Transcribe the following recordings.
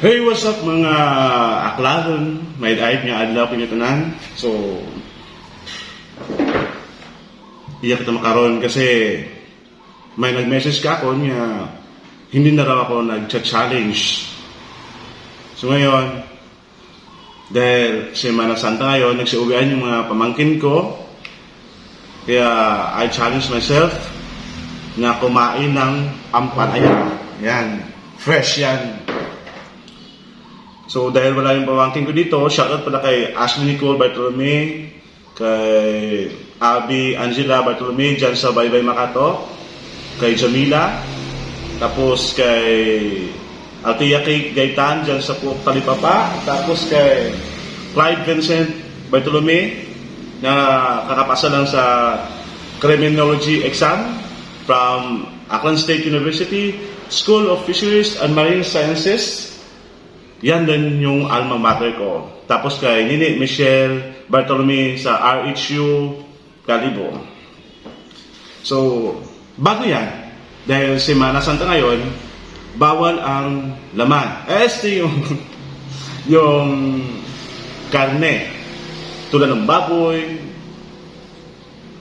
Hey, what's up mga akladon? May daig nga adlaw pinyo tanan. So, iya kita makaroon kasi may nag-message ka ako nga hindi na raw ako nag-challenge. So ngayon, dahil Semana Santa ngayon, nagsiuwian yung mga pamangkin ko. Kaya I challenge myself na kumain ng ampalaya. Yan. Fresh yan. So dahil wala yung pamangkin ko dito, shoutout pala kay Ashley Nicole Bartolome, kay Abby Angela Bartolome dyan sa Baybay Makato, kay Jamila, tapos kay Altia kay Gaitan dyan sa Puok Talipapa, tapos kay Clyde Vincent Bartolome na kakapasa lang sa Criminology exam from Aklan State University, School of Fisheries and Marine Sciences, yan din yung alma mater ko. Tapos kay Nini Michelle Bartolome sa RHU Calibo. So, bago yan, dahil Semana Santa ngayon, bawal ang laman. Eh, Este yung, yung karne. Tulad ng baboy,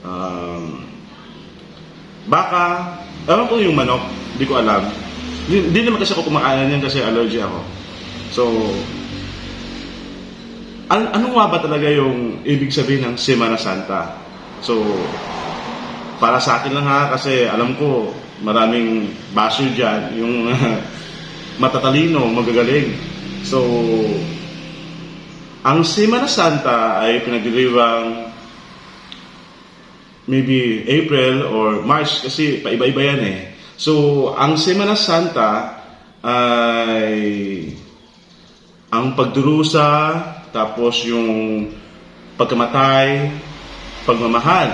um, baka, ewan ko yung manok, hindi ko alam. Hindi naman kasi ako kumakain yan kasi allergy ako. So, an ano nga ba talaga yung ibig sabihin ng Semana Santa? So, para sa akin lang ha, kasi alam ko maraming basyo dyan, yung matatalino, magagaling. So, ang Semana Santa ay pinagdiriwang maybe April or March kasi paiba-iba yan eh. So, ang Semana Santa ay ang pagdurusa, tapos yung pagkamatay, pagmamahal,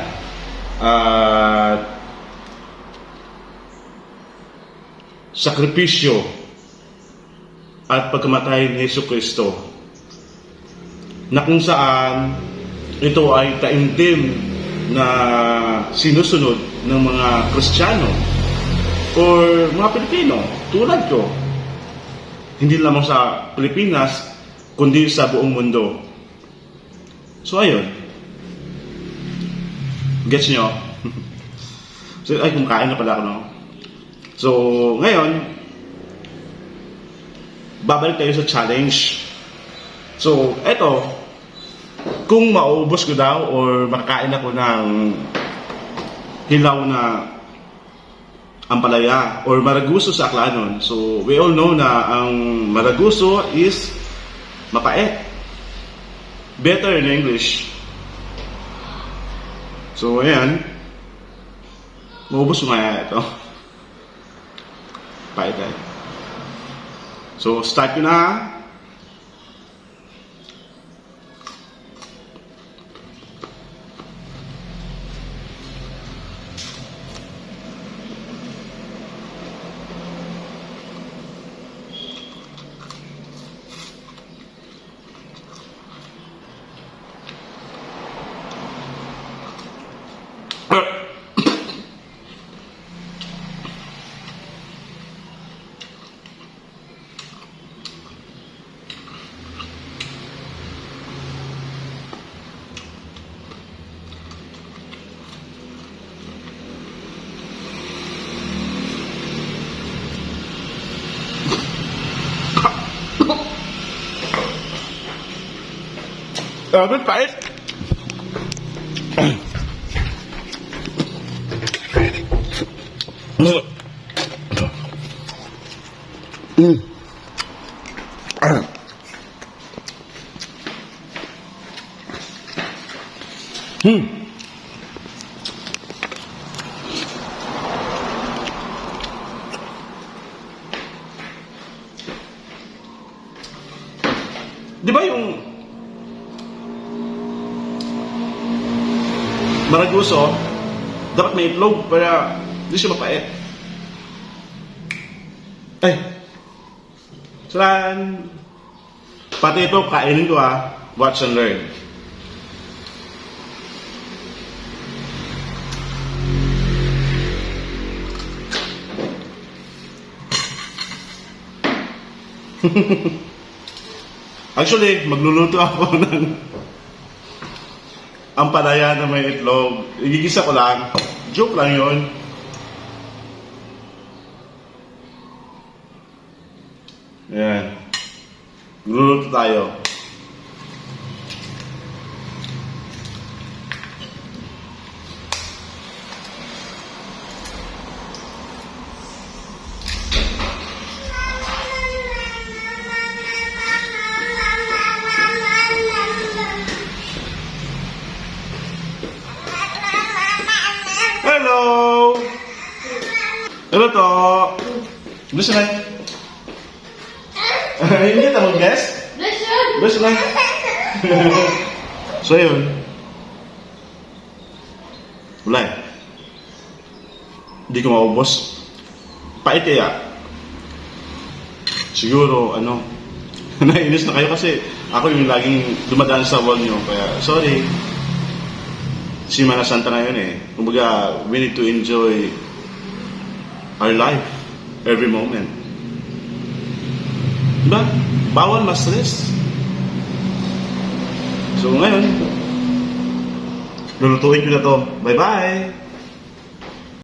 at sakripisyo, at pagkamatay ni Yesu Kristo. Na kung saan ito ay taimtim na sinusunod ng mga Kristiyano or mga Pilipino tulad ko hindi lamang sa Pilipinas, kundi sa buong mundo. So, ayun. Gets nyo? so, ay, kumakain na pala ako, no? So, ngayon, babalik tayo sa challenge. So, eto, kung maubos ko daw or makakain ako ng hilaw na ampalaya or maraguso sa Aklanon. So, we all know na ang maraguso is mapait. Better in English. So, ayan. Maubos nga ito. Pait eh. So, start ko na. Grabe, pait. Mm. Hmm. Di ba yung maraguso, dapat may itlog para hindi siya mapait. Ay! Saan? Pati ito, kainin ko ah. Watch and learn. Actually, magluluto ako ng ang palaya na may itlog. Igigisa ko lang. Joke lang yon. Ayan. Magluluto tayo. Hello! Hello to! Gusto na? Hindi ka mag-guess? Gusto na? so yun. Wala eh. Hindi ko maubos. Pait kaya. Siguro, ano, nainis na kayo kasi ako yung laging dumadaan sa wall nyo. Kaya, sorry. Simana Santa ngayon eh. Kumbaga, we need to enjoy our life every moment. Diba? Bawal ma-stress. So ngayon, lulutuin ko na to. Bye-bye!